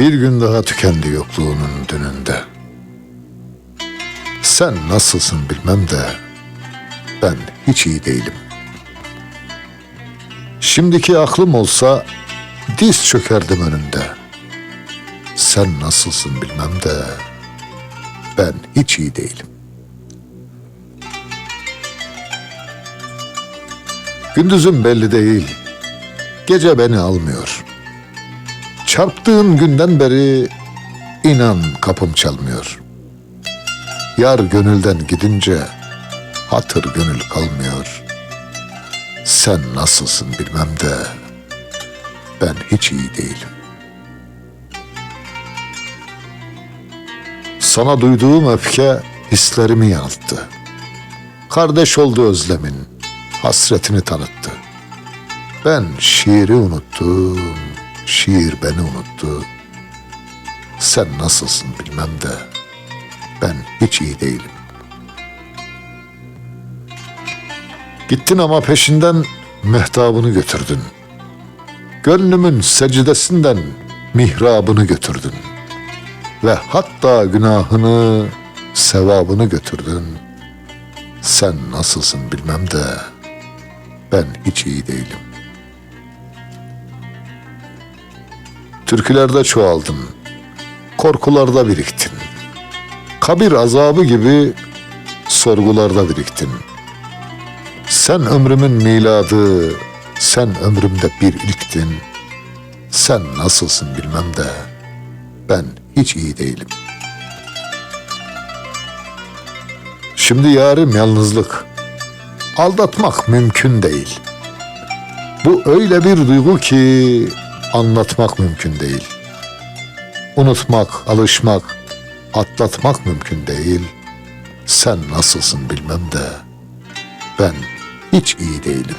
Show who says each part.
Speaker 1: Bir gün daha tükendi yokluğunun dününde. Sen nasılsın bilmem de ben hiç iyi değilim. Şimdiki aklım olsa diz çökerdim önünde. Sen nasılsın bilmem de ben hiç iyi değilim. Gündüzüm belli değil, gece beni almıyor. Çarptığın günden beri inan kapım çalmıyor. Yar gönülden gidince hatır gönül kalmıyor. Sen nasılsın bilmem de ben hiç iyi değilim. Sana duyduğum öfke hislerimi yanılttı. Kardeş oldu özlemin, hasretini tanıttı. Ben şiiri unuttum, şiir beni unuttu. Sen nasılsın bilmem de ben hiç iyi değilim. Gittin ama peşinden mehtabını götürdün. Gönlümün secdesinden mihrabını götürdün. Ve hatta günahını, sevabını götürdün. Sen nasılsın bilmem de ben hiç iyi değilim. Türkülerde çoğaldın, korkularda biriktin. Kabir azabı gibi sorgularda biriktin. Sen ömrümün miladı, sen ömrümde bir ilktin. Sen nasılsın bilmem de ben hiç iyi değilim. Şimdi yarim yalnızlık. Aldatmak mümkün değil. Bu öyle bir duygu ki anlatmak mümkün değil. Unutmak, alışmak, atlatmak mümkün değil. Sen nasılsın bilmem de ben hiç iyi değilim.